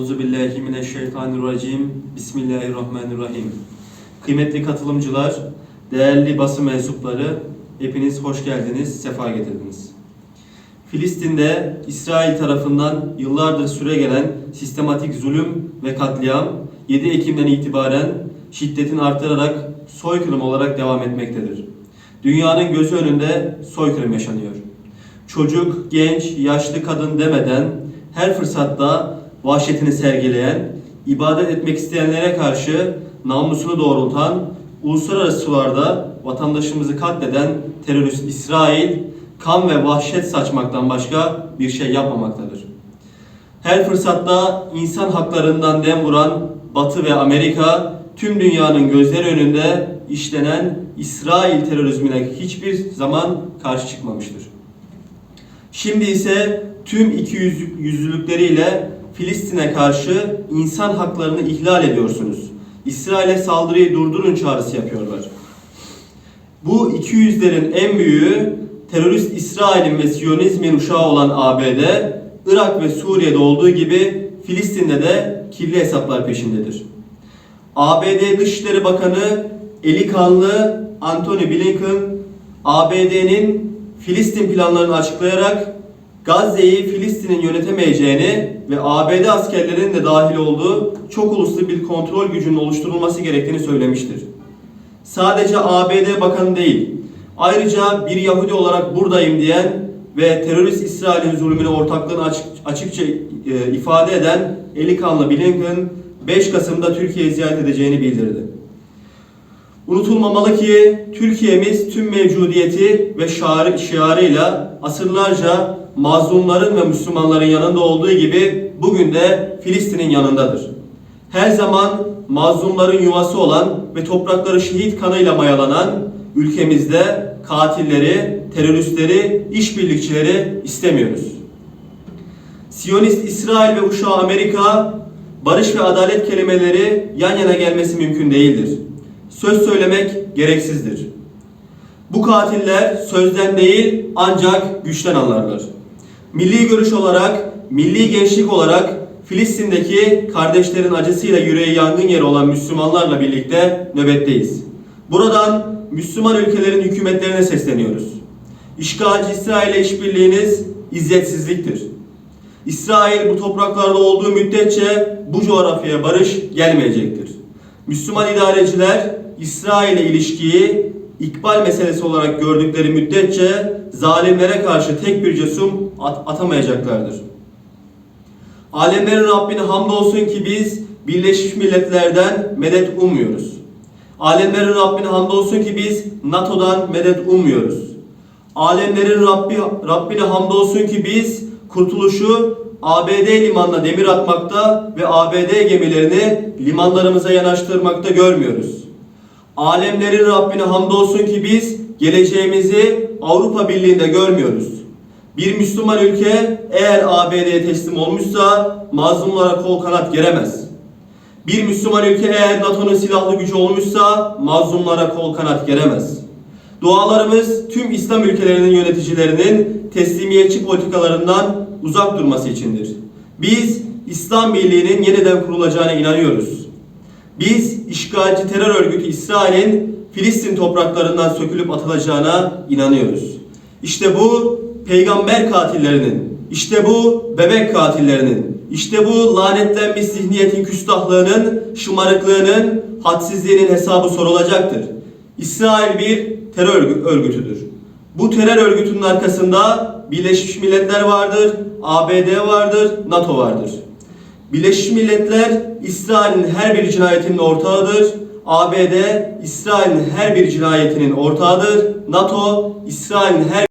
Euzu billahi mineşşeytanirracim. Bismillahirrahmanirrahim. Kıymetli katılımcılar, değerli basın mensupları, hepiniz hoş geldiniz, sefa getirdiniz. Filistin'de İsrail tarafından yıllardır süre gelen sistematik zulüm ve katliam 7 Ekim'den itibaren şiddetin artırarak soykırım olarak devam etmektedir. Dünyanın gözü önünde soykırım yaşanıyor. Çocuk, genç, yaşlı kadın demeden her fırsatta vahşetini sergileyen, ibadet etmek isteyenlere karşı namusunu doğrultan, uluslararası sularda vatandaşımızı katleden terörist İsrail, kan ve vahşet saçmaktan başka bir şey yapmamaktadır. Her fırsatta insan haklarından dem vuran Batı ve Amerika tüm dünyanın gözleri önünde işlenen İsrail terörizmine hiçbir zaman karşı çıkmamıştır. Şimdi ise tüm iki yüz- yüzlülükleriyle Filistin'e karşı insan haklarını ihlal ediyorsunuz. İsrail'e saldırıyı durdurun çağrısı yapıyorlar. Bu iki yüzlerin en büyüğü terörist İsrail'in ve Siyonizmin uşağı olan ABD, Irak ve Suriye'de olduğu gibi Filistin'de de kirli hesaplar peşindedir. ABD Dışişleri Bakanı eli kanlı Antony Blinken ABD'nin Filistin planlarını açıklayarak Gazze'yi Filistin'in yönetemeyeceğini ve ABD askerlerinin de dahil olduğu çok uluslu bir kontrol gücünün oluşturulması gerektiğini söylemiştir. Sadece ABD bakanı değil, ayrıca bir Yahudi olarak buradayım diyen ve terörist İsrail'in zulmüne ortaklığını açık, açıkça e, ifade eden eli kanlı Blinken 5 Kasım'da Türkiye'yi ziyaret edeceğini bildirdi. Unutulmamalı ki Türkiye'miz tüm mevcudiyeti ve şiarı, şiarıyla asırlarca mazlumların ve Müslümanların yanında olduğu gibi bugün de Filistin'in yanındadır. Her zaman mazlumların yuvası olan ve toprakları şehit kanıyla mayalanan ülkemizde katilleri, teröristleri, işbirlikçileri istemiyoruz. Siyonist İsrail ve uşağı Amerika barış ve adalet kelimeleri yan yana gelmesi mümkün değildir. Söz söylemek gereksizdir. Bu katiller sözden değil ancak güçten anlarlar. Milli görüş olarak, milli gençlik olarak Filistin'deki kardeşlerin acısıyla yüreği yangın yeri olan Müslümanlarla birlikte nöbetteyiz. Buradan Müslüman ülkelerin hükümetlerine sesleniyoruz. İşgalci İsrail'e işbirliğiniz izzetsizliktir. İsrail bu topraklarda olduğu müddetçe bu coğrafyaya barış gelmeyecektir. Müslüman idareciler İsrail'e ilişkiyi ikbal meselesi olarak gördükleri müddetçe zalimlere karşı tek bir cesum at- atamayacaklardır. Alemlerin Rabbine hamdolsun ki biz Birleşmiş Milletler'den medet ummuyoruz. Alemlerin Rabbine hamdolsun ki biz NATO'dan medet ummuyoruz. Alemlerin Rabbi, Rabbine hamdolsun ki biz kurtuluşu ABD limanına demir atmakta ve ABD gemilerini limanlarımıza yanaştırmakta görmüyoruz. Alemlerin Rabbine hamdolsun ki biz geleceğimizi Avrupa Birliği'nde görmüyoruz. Bir Müslüman ülke eğer ABD'ye teslim olmuşsa mazlumlara kol kanat geremez. Bir Müslüman ülke eğer NATO'nun silahlı gücü olmuşsa mazlumlara kol kanat geremez. Dualarımız tüm İslam ülkelerinin yöneticilerinin teslimiyetçi politikalarından uzak durması içindir. Biz İslam Birliği'nin yeniden kurulacağına inanıyoruz. Biz işgalci terör örgütü İsrail'in Filistin topraklarından sökülüp atılacağına inanıyoruz. İşte bu peygamber katillerinin, işte bu bebek katillerinin, işte bu lanetlenmiş zihniyetin küstahlığının, şımarıklığının, hadsizliğinin hesabı sorulacaktır. İsrail bir terör örgü- örgütüdür. Bu terör örgütünün arkasında Birleşmiş Milletler vardır, ABD vardır, NATO vardır. Birleşmiş Milletler İsrail'in her bir cinayetinin ortağıdır. ABD İsrail'in her bir cinayetinin ortağıdır. NATO İsrail'in her